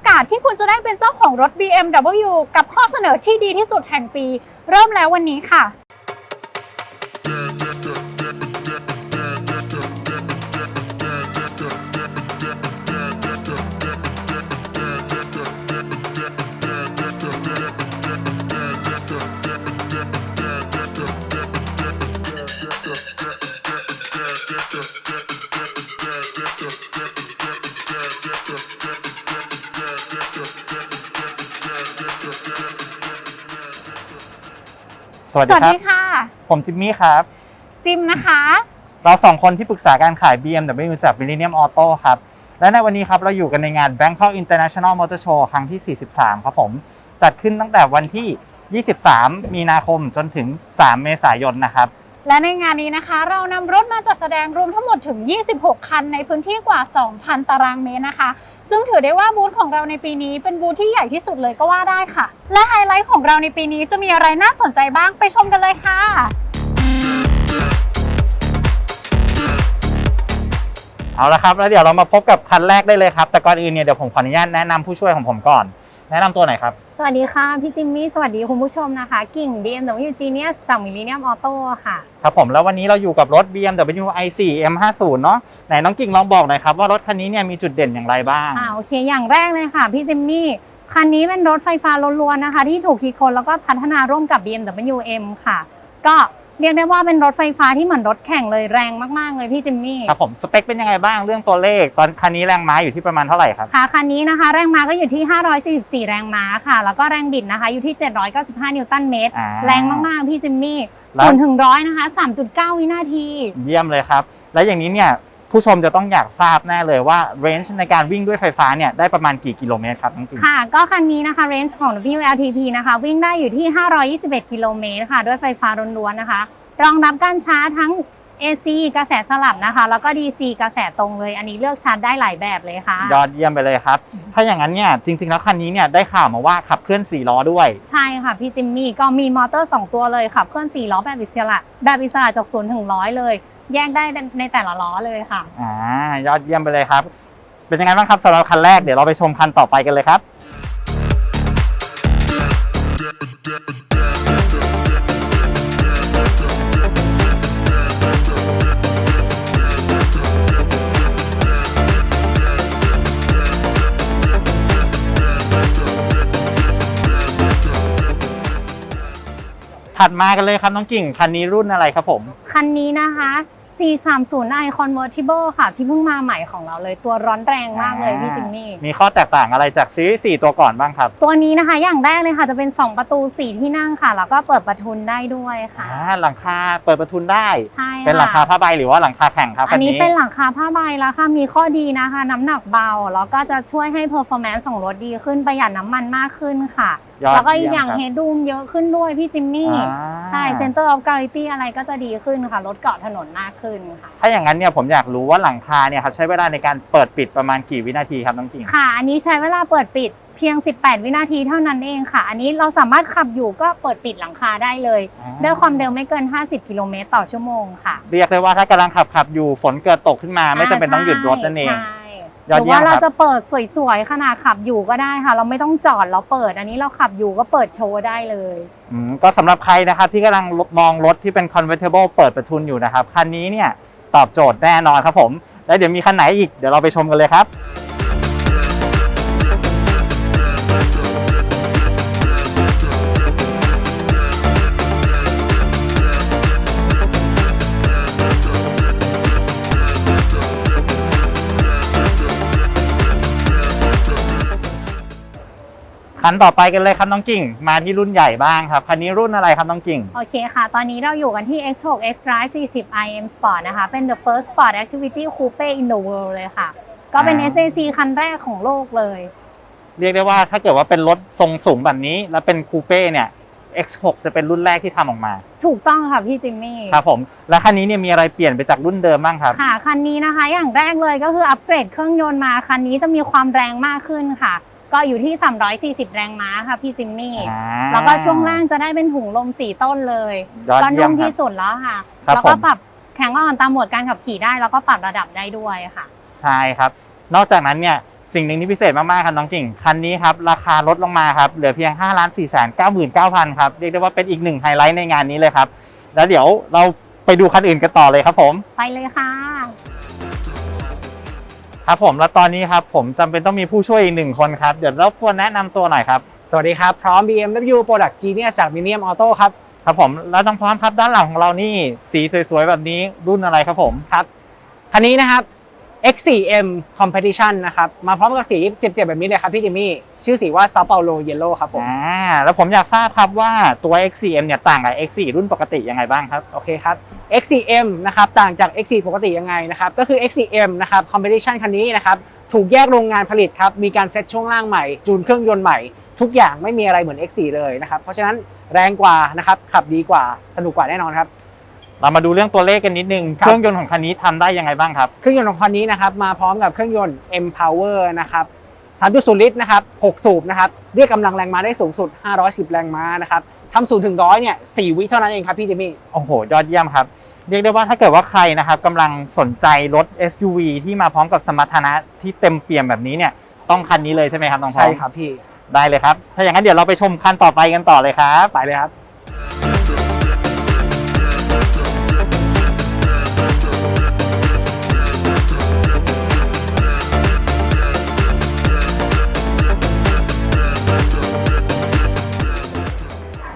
อกาสที่คุณจะได้เป็นเจ้าของรถ BMW กับข้อเสนอที่ดีที่สุดแห่งปี เริ่มแล้ววันนี้ค่ะ สวัสสดีวัสครับดีค่ะ ผมจิมมี่ครับ จิมนะคะ เราสองคนที่ปรึกษาการขาย BMW จาก Millennium Auto ครับ และในวันนี้ครับเราอยู่กันในงาน Bangkok International Motor Show ครั้งที่ 43 ครับผม จัดขึ้นตั้งแต่วันที่ 23 มีนาคมจนถึง 3 เมษายนนะครับ และในงานนี้นะคะ เรานำรถมาจัดแสดงรวมทั้งหมดถึง 26 คันในพื้นที่กว่า 2,000 ตารางเมตรนะคะ ซึ่งถือได้ว่าบูธของเราในปีนี้เป็นบูธที่ใหญ่ที่สุดเลยก็ว่าได้ค่ะ และไฮไลท์ของเราในปีนี้จะมีอะไรน่าสนใจบ้างไปชมกันเลยค่ะเอาละครับแล้วเดี๋ยวเรามาพบกับคันแรกได้เลยครับ แต่ก่อนอื่นเนี่ยเดี๋ยวผมขออนุญาตแนะนำผู้ช่วยของผมก่อน แนะนำตัวหน่อยครับ สวัสดีค่ะ พี่จิมมี่ สวัสดีคุณผู้ชมนะคะ กิ่ง BMW Genius จาก Millennium Auto ค่ะ ครับผมแล้ววันนี้เราอยู่กับรถ BMW i4 M50 เนาะไหนน้องกิ่งลองบอกหน่อยครับว่ารถคันนี้เนี่ยมีจุดเด่นอย่างไรบ้าง อ่าโอเคอย่างแรกเลยค่ะ พี่จิมมี่ คันนี้เป็นรถไฟฟ้าล้วนๆนะคะ ที่ถูกคิดค้นแล้วก็พัฒนาร่วมกับ BMW M ค่ะ ก็ เรียกได้ว่าเป็นรถไฟฟ้าที่เหมือนรถแข่งเลยแรงมากๆเลยพี่จิมมี่ครับผมสเปคเป็นยังไงบ้างเรื่องตัวเลข ตอนคันนี้แรงม้าอยู่ที่ประมาณเท่าไหร่ครับค่ะคันนี้นะคะ แรงม้าก็อยู่ที่ 544 แรงม้าค่ะ แล้วก็แรงบิดนะคะอยู่ที่ 795 นิวตันเมตรอ่าแรงมากๆพี่จิมมี่แล้วศูนย์ถึงร้อยนะคะ3.9 วินาที เยี่ยมเลยครับ และอย่างนี้เนี่ย ผู้ชมจะต้องอยากทราบแน่เลยว่า range ในการวิ่งด้วยไฟฟ้าเนี่ยได้ประมาณกี่กิโลเมตรครับน้องกิ่งค่ะ ก็คันนี้นะคะ range ของ WLTP นะคะ วิ่งได้อยู่ที่ 521 กิโลเมตรค่ะ ด้วยไฟฟ้าล้วนๆนะคะ รองรับการชาร์จทั้ง AC กระแสสลับนะคะ แล้วก็ DC กระแสตรงเลย อันนี้เลือกชาร์จได้หลายแบบเลยค่ะ ยอดเยี่ยมไปเลยครับ ถ้าอย่างนั้นเนี่ยจริง ๆ แล้วคันนี้เนี่ยได้ข่าวมาว่าขับเคลื่อน4ล้อด้วย ใช่ค่ะพี่จิมมี่ก็มีมอเตอร์ 2 ตัวเลยขับเคลื่อน4ล้อแบบอิสระ แบบอิสระจาก0ถึง100เลย แยกได้ในแต่ละล้อเลยค่ะ อ่ายอดเยี่ยมไปเลยครับ เป็นยังไงบ้างครับสำหรับคันแรกเดี๋ยวเราไปชมคันต่อไปกันเลยครับถัดมากันเลยครับน้องกิ่งคันนี้รุ่นอะไรครับผม คันนี้นะคะ 430i Convertible ค่ะ ที่เพิ่งมาใหม่ของเราเลย ตัวร้อนแรงมากเลยพี่จิมมี่มีข้อแตกต่างอะไรจากซีรีส์4ตัวก่อนบ้างครับ ตัวนี้นะคะอย่างแรกเลยค่ะจะเป็น 2 ประตู 4 ที่นั่งค่ะ แล้วก็เปิดประทุนได้ด้วยค่ะอ่าหลังคาเปิดประทุนได้ ใช่ค่ะเป็นหลังคาผ้าใบหรือว่าหลังคาแข็งครับอันนี้คัเป็นหลังคาผ้าใบแล้วค่ะมีข้อดีนะคะ น้ำหนักเบา แล้วก็จะช่วยให้ performance ของรถดีขึ้นประหยัดน้ำมันมากขึ้นค่ะ ยอดแล้วก็อีกอย่างเยี่เฮยมครับด o ูมเยอะขึ้นด้วยพี่จิมมี่อ่าใช่ center of gravity อะไรก็จะดีขึ้นค่ะรถเกาะถนนมากขึ้นค่ะ ถ้าอย่างนั้นเนี่ยผมอยากรู้ว่าหลังคาเนี่ยครับใช้เวลาในการเปิดปิดประมาณกี่วินาทีครับน้องกิ่งค่ะ อันนี้ใช้เวลาเปิดปิดเพียง 18 วินาทีเท่านั้นเองค่ะ อันนี้เราสามารถขับอยู่ก็เปิดปิดหลังคาได้เลยอ่าด้วยความเร็วไม่เกิน 50 กิโลเมตรต่อชั่วโมงค่ะ เรียกได้ว่าถ้ากำลังขับขับอยู่ฝนเกิดตกขึ้นมา ไม่จำเป็นต้องหยุดรถนั่นเองใช่ ยอดหรือเยี่ยมว่าเราครับจะเปิดสวยๆขนาดขับอยู่ก็ได้ค่ะ เราไม่ต้องจอดเราเปิด อันนี้เราขับอยู่ก็เปิดโชว์ได้เลย อืมก็สำหรับใครนะครับที่กำลังมองรถที่เป็น convertible เปิดประทุนอยู่นะครับ คันนี้เนี่ยตอบโจทย์แน่นอนครับผม แล้วเดี๋ยวมีคันไหนอีกเดี๋ยวเราไปชมกันเลยครับ คันต่อไปกันเลยครับน้องกิ่ง มาที่รุ่นใหญ่บ้างครับคันนี้รุ่นอะไรครับน้องกิ่ง โอเคค่ะ ตอนนี้เราอยู่กันที่ X6 X Drive 40 IM Sport นะคะ เป็น the first sport activity coupe in the world เลยค่ะ ก็เป็นอ่า SAC คันแรกของโลกเลย เรียกได้ว่าถ้าเกิดว่าเป็นรถทรงสูงแบบนี้ แล้วเป็นคูเป้เนี่ย X6 จะเป็นรุ่นแรกที่ทำออกมา ถูกต้องค่ะพี่จิมมี่ ครับผม แล้วคันนี้เนี่ยมีอะไรเปลี่ยนไปจากรุ่นเดิมบ้างครับ ค่ะ คันนี้นะคะ อย่างแรกเลยก็คืออัปเกรดเครื่องยนต์มา คันนี้จะมีความแรงมากขึ้นค่ะ ก็อยู่ที่ 340 แรงม้าค่ะพี่จิมมี่ อ่าแล้วก็ช่วงล่างจะได้เป็นถุงลมสี่ต้นเลย ยอดก็เยี่ยนุ่มมครับ ที่สุดแล้วค่ะ ครับแล้วก็ผม ปรับแข็งอ่อนตามโหมดการขับขี่ได้ แล้วก็ปรับระดับได้ด้วยค่ะ ใช่ครับ นอกจากนั้นเนี่ยสิ่งหนึ่งที่พิเศษมากๆครับน้องกิ่ง คันนี้ครับราคาลดลงมาครับเหลือเพียง5 4 9 9 9 0 0 0ครับเรียกได้ว่าเป็นอีกหนึ่งไฮไลท์ในงานนี้เลยครับ แล้วเดี๋ยวเราไปดูคันอื่นกันต่อเลยครับผม ไปเลยค่ะ ครับผมแล้วตอนนี้ครับผมจำเป็นต้องมีผู้ช่วยอีกหนึ่งคนครับ เดี๋ยวรบกวนแนะนำตัวหน่อยครับ สวัสดีครับ พร้อม BMW Product Genius จาก Millennium Auto ครับ ครับผมแล้วน้องพร้อมครับด้านหลังของเรานี่สีสวยๆแบบนี้รุ่นอะไรครับผมครับคันนี้นะครับ X4M Competition นะครับ มาพร้อมกับสีเจ็บๆ แบบนี้เลยครับพี่จิมมี่ ชื่อสีว่า Sao Paulo Yellow ครับผม อ่า แล้วผมอยากทราบครับว่าตัว X4M เนี่ยต่างกับ X4 รุ่นปกติยังไงบ้างครับ โอเคครับ X4M นะครับต่างจาก X4 ปกติยังไงนะครับ ก็คือ X4M นะครับ Competition คันนี้นะครับ ถูกแยกโรงงานผลิตครับ มีการเซ็ตช่วงล่างใหม่ จูนเครื่องยนต์ใหม่ ทุกอย่างไม่มีอะไรเหมือน X4 เลยนะครับ เพราะฉะนั้นแรงกว่านะครับ ขับดีกว่า สนุกกว่าแน่นอนครับ เรามาดูเรื่องตัวเลขกันนิดนึง ครับ เครื่องยนต์ของคันนี้ทำได้ยังไงบ้างครับ เครื่องยนต์ของคันนี้นะครับมาพร้อมกับเครื่องยนต์ M Power นะครับ3.0 ลิตรนะครับ6สูบนะครับเรียกกำลังแรงม้าได้สูงสุด 510 แรงม้านะครับทำศูนย์ถึงร้อยเนี่ย4วิเท่านั้นเองครับพี่จิมมี่ โอ้โห ยอดเยี่ยมครับ เรียกได้ว่าถ้าเกิดว่าใครนะครับกำลังสนใจรถ SUV ที่มาพร้อมกับสมรรถนะที่เต็มเปี่ยมแบบนี้เนี่ย ต้องคันนี้เลยใช่ไหมครับน้องพร้อใช่มครับพี่ ได้เลยครับ ถ้าอย่างนั้นเดี๋ยวเราไปชมคันต่อไปกันต่อเลยครับ ไปเลยครับ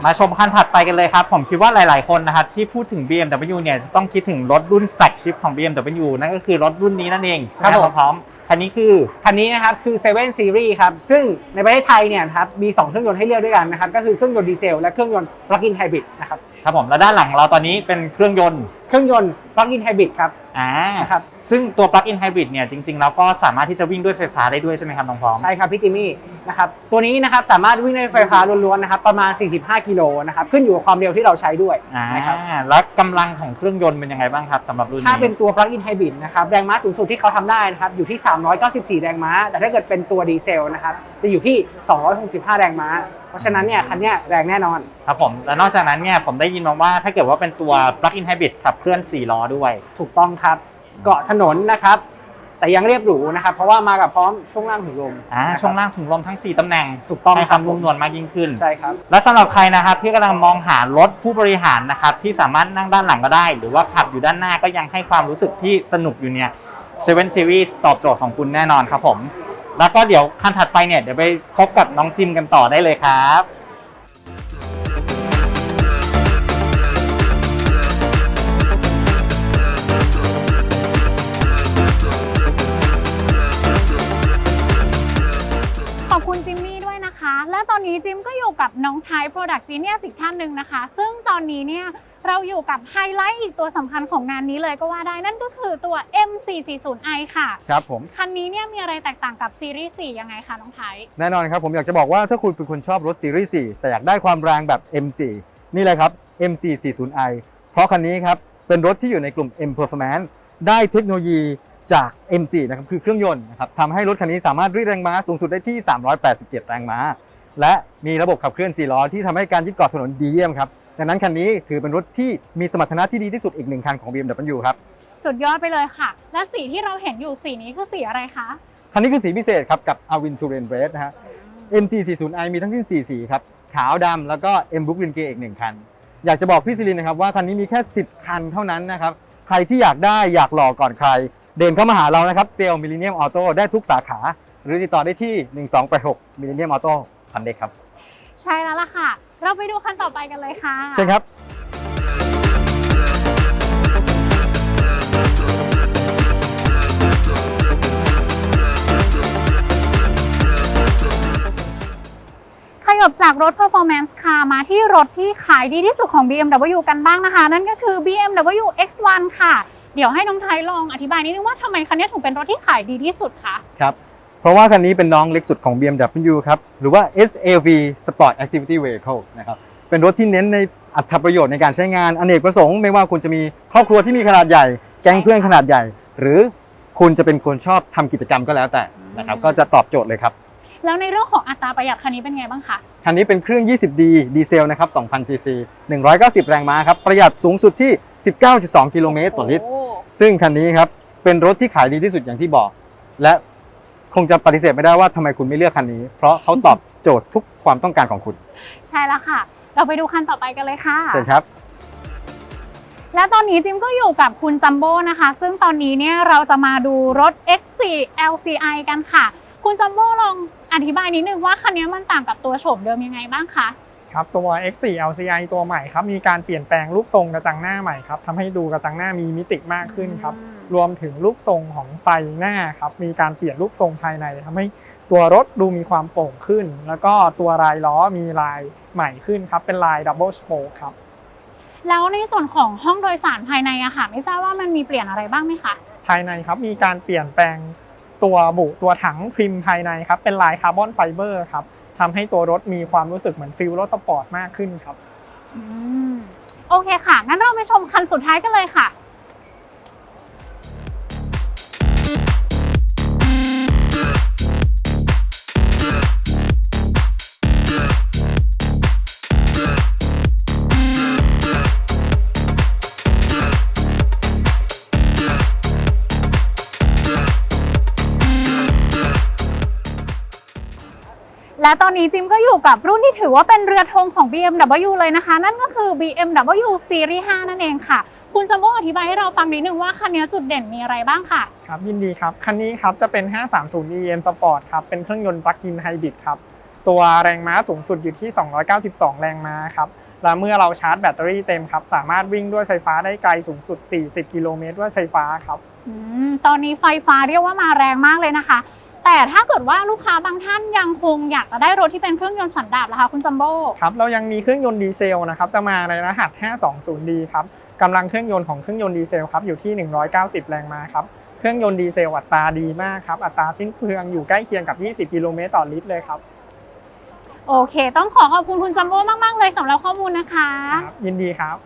มาชมคันถัดไปกันเลยครับ ผมคิดว่าหลาย ๆ คนนะครับที่พูดถึง BMW เนี่ยจะต้องคิดถึงรถรุ่นแฟลกชิพของ BMW นั่นก็คือรถรุ่นนี้นั่นเองครับนะผมพร้อมๆคันนี้คือคันนี้นะครับคือ7 Series ครับ ซึ่งในประเทศไทยเนี่ยนะครับมี 2 เครื่องยนต์ให้เลือกด้วยกันนะครับ ก็คือเครื่องยนต์ดีเซลและเครื่องยนต์ Plug-in Hybrid นะครับ ครับผม แล้วด้านหลังของเราตอนนี้เป็นเครื่องยนต์ เครื่องยนต์ Plug-in Hybrid ครับ อ่านะครับ ซึ่งตัว plug-in hybrid เนี่ยจริงๆแล้วก็สามารถที่จะวิ่งด้วยไฟฟ้าได้ด้วยใช่ไหมครับน้องพร้อม ใช่ครับพี่จิมมี่นะครับตัวนี้นะครับสามารถวิ่งด้วยไฟฟ้าล้วนๆนะครับประมาณ 45 กิโลนะครับขึ้นอยู่กับความเร็วที่เราใช้ด้วยอ่านะครับแล้วกำลังของเครื่องยนต์เป็นยังไงบ้างครับสำหรับรุ่นนี้ถ้าเป็นตัว plug-in hybrid นะครับแรงม้าสูงสุดที่เขาทำได้นะครับอยู่ที่ 394 แรงม้า แต่ถ้าเกิดเป็นตัวดีเซลนะครับจะอยู่ที่ 265 แรงม้า เพราะฉะนั้นเนี่ยคันเนี้ยแรงแน่นอนครับผมและนอกจากนั้นเนี่ยผมได้ยินมาว่าถ้าเกิดว่าเป็นตัว plug-in hybrid ขับเคลื่อน4ล้อด้วย ถูกต้องครับ เกาะถนนนะครับ แต่ยังเรียบหรูนะครับ เพราะว่ามากับพร้อมช่วงล่างถุงลมอ่านะครับช่วงล่างถุงลมทั้ง 4ตำแหน่งถูกต้องให้คครัวาบมนุ่มนวลมากยิ่งขึ้น ใช่ครับ และสำหรับใครนะครับที่กำลังมองหารถผู้บริหารนะครับที่สามารถนั่งด้านหลังก็ได้ หรือว่าขับอยู่ด้านหน้าก็ยังให้ความรู้สึกที่สนุกอยู่เนี่ย7 Series ตอบโจทย์ของคุณแน่นอนครับผม แล้วก็เดี๋ยวคันถัดไปเนี่ยเดี๋ยวไปพบกับน้องจิมกันต่อได้เลยครับ นนี้จิมก็อยู่กับน้องไทย Product Genius อีกท่านหนึ่งนะคะ ซึ่งตอนนี้เนี่ยเราอยู่กับไฮไลท์อีกตัวสำคัญของงานนี้เลยก็ว่าได้นั่นก็คือตัว M440i ค่ะ ครับผม คันนี้เนี่ยมีอะไรแตกต่างกับซีรีส์4ยังไงคะน้องไทย แน่นอนครับผมอยากจะบอกว่าถ้าคุณเป็นคนชอบรถซีรีส์4แต่อยากได้ความแรงแบบ M4 นี่เลยครับ M440i เพราะคันนี้ครับเป็นรถที่อยู่ในกลุ่ม M Performance ได้เทคโนโลยีจาก M4 นะครับคือเครื่องยนต์นะครับทำให้รถคันนี้สามารถรีดแรงม้าสูงสุดได้ที่ 387 แรงม้า และมีระบบขับเคลื่อน 4 ล้อที่ทำให้การยึดเกาะถนนดีเยี่ยมครับ ดังนั้นคันนี้ถือเป็นรถที่มีสมรรถนะที่ดีที่สุดอีกหนึ่งคันของ BMW ครับ สุดยอดไปเลยค่ะ และสีที่เราเห็นอยู่สีนี้คือสีอะไรคะ คันนี้คือสีพิเศษครับกับ Alvin t u r e n Red นะฮะ MC40i มีทั้งสิ้น 4 สีครับ ขาวดำแล้วก็ M Brooklyn Grey อีก1คัน อยากจะบอกพี่ซิลินนะครับว่าคันนี้มีแค่ 10 คันเท่านั้นนะครับ ใครที่อยากได้อยากหล่อก่อนใคร เดินเข้ามาหาเรานะครับเซลล์มิลเลนเนียมออโต้ได้ทุกสาขา หรือติดต่อได้ที่ 1286มิลเลนเนียมออโต้ คันเด็กครับ ใช่แล้วล่ะค่ะ เราไปดูคันต่อไปกันเลยค่ะเชิญครับ ขยบจากรถ performance car มาที่รถที่ขายดีที่สุดของ BMW กันบ้างนะคะ นั่นก็คือ BMW X1 ค่ะ เดี๋ยวให้น้องไทยลองอธิบายนิดนึงว่าทำไมคันนี้ถึงเป็นรถที่ขายดีที่สุดคะ ครับ เพราะว่าคันนี้เป็นน้องเล็กสุดของ BMW ครับ หรือว่า SAV Sport Activity Vehicle นะครับ เป็นรถที่เน้นในอัตประโยชน์ในการใช้งานอเนกประสงค์ ไม่ว่าคุณจะมีครอบครัวที่มีขนาดใหญ่ แก๊งเพื่อนขนาดใหญ่ หรือคุณจะเป็นคนชอบทำกิจกรรมก็แล้วแต่นะครับ ก็จะตอบโจทย์เลยครับ แล้วในเรื่องของอัตราประหยัดคันนี้เป็นไงบ้างคะ คันนี้เป็นเครื่อง 20D ดีเซลนะครับ 2,000 ซีซี 190 แรงม้าครับ ประหยัดสูงสุดที่ 19.2 กิโลเมตรต่อลิตรโอ้ซึ่งคันนี้ครับ เป็นรถที่ขายดีที่สุดอย่างที่บอก และ คงจะปฏิเสธไม่ได้ว่าทำไมคุณไม่เลือกคันนี้ เพราะเขาตอบโจทย์ทุกความต้องการของคุณใช่แล้วค่ะ เราไปดูคันต่อไปกันเลยค่ะ เชิญครับ และตอนนี้จิมก็อยู่กับคุณจัมโบ้นะคะ ซึ่งตอนนี้เนี่ยเราจะมาดูรถ X4 LCI กันค่ะ คุณจัมโบ้ลองอธิบายนิดนึงว่าคันนี้มันต่างกับตัวโฉมเดิมยังไงบ้างคะ ครับตัว X4 LCI ตัวใหม่ครับมีการเปลี่ยนแปลงรูปทรงกระจังหน้าใหม่ครับทำให้ดูกระจังหน้ามีมิติมากขึ้นครับรวมถึงรูปทรงของไฟหน้าครับมีการเปลี่ยนรูปทรงภายในทำให้ตัวรถดูมีความโปร่งขึ้น แล้วก็ตัวลายล้อมีลายใหม่ขึ้นครับเป็นลายดับเบิลสโปคครับแล้วในส่วนของห้องโดยสารภายในอะค่ะไม่ทราบว่ามันมีเปลี่ยนอะไรบ้างไหมคะภายในครับมีการเปลี่ยนแปลงตัวบุตัวถังฟิล์มภายในครับเป็นลายคาร์บอนไฟเบอร์ครับ ทำให้ตัวรถมีความรู้สึกเหมือนฟิลรถสปอร์ตมากขึ้นครับอืมโอเคค่ะงั้นเราไปชมคันสุดท้ายกันเลยค่ะ ตอนนี้จิมก็อยู่กับรุ่นที่ถือว่าเป็นเรือธงของ BMW เลยนะคะ นั่นก็คือ BMW Series 5 นั่นเองค่ะ คุณจัมโบ้อธิบายให้เราฟังนิดนึงว่าคันนี้จุดเด่นมีอะไรบ้างค่ะ ครับ ยินดีครับ คันนี้ครับจะเป็น 530 EM Sport ครับ เป็นเครื่องยนต์ปลั๊กอินไฮบริดครับ ตัวแรงม้าสูงสุดอยู่ที่ 292 แรงม้าครับ และเมื่อเราชาร์จแบตเตอรี่เต็มครับ สามารถวิ่งด้วยไฟฟ้าได้ไกลสูงสุด 40 กิโลเมตรด้วยไฟฟ้าครับอืมตอนนี้ไฟฟ้าเรียกว่ามาแรงมากเลยนะคะ แต่ถ้าเกิดว่าลูกค้าบางท่านยังคงอยากจะได้รถที่เป็นเครื่องยนต์สันดาปล่ะคะคุณจัมโบ้ครับเรายังมีเครื่องยนต์ดีเซลนะครับจะมาในรหัส 520D ครับกำลังเครื่องยนต์ของเครื่องยนต์ดีเซลครับอยู่ที่ 190 แรงม้าครับเครื่องยนต์ดีเซลอัตราดีมากครับอัตราสิ้นเปลืองอยู่ใกล้เคียงกับ 20 กิโลเมตรต่อลิตรเลยครับโอเค ต้องขอขอบคุณคุณจัมโบ้มาก ๆ เลยสำหรับข้อมูลนะคะครับยินดีครับ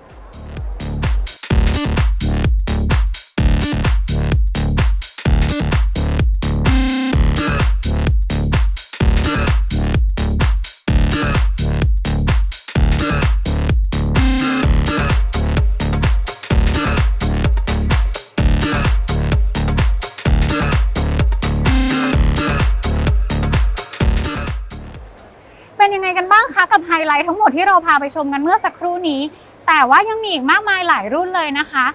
เราพาไปชมกันเมื่อสักครู่นี้ แต่ว่ายังมีอีกมากมายหลายรุ่นเลยนะคะ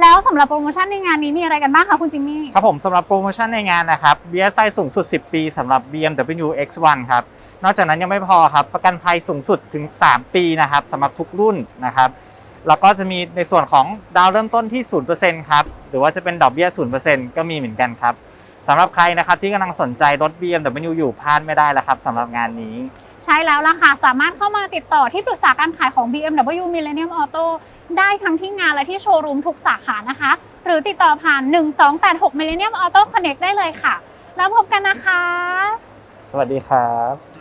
แล้วสำหรับโปรโมชั่นในงานนี้มีอะไรกันบ้างคะคุณจิมมี่ครับผมสำหรับโปรโมชั่นในงานนะครับ BSI สูงสุด 10 ปีสำหรับ BMW X1 ครับนอกจากนั้นยังไม่พอครับ ประกันภัยสูงสุดถึง 3 ปีนะครับสำหรับทุกรุ่นนะครับแล้วก็จะมีในส่วนของดาวเริ่มต้นที่ 0%ครับ หรือว่าจะเป็นดอกเบี้ย 0%ก็มีเหมือนกันครับสำหรับใครนะครับที่กำลังสนใจรถ BMW อยู่พลาดไม่ได้แล้วครับสำหรับงานนี้ ใช่แล้วล่ะค่ะ สามารถเข้ามาติดต่อที่ปรึกษาการขายของ BMW Millennium Auto ได้ทั้งที่งานและที่โชว์รูมทุกสาขานะคะ หรือติดต่อผ่าน 1286 Millennium Auto Connect ได้เลยค่ะ แล้วพบกันนะคะ สวัสดีครับ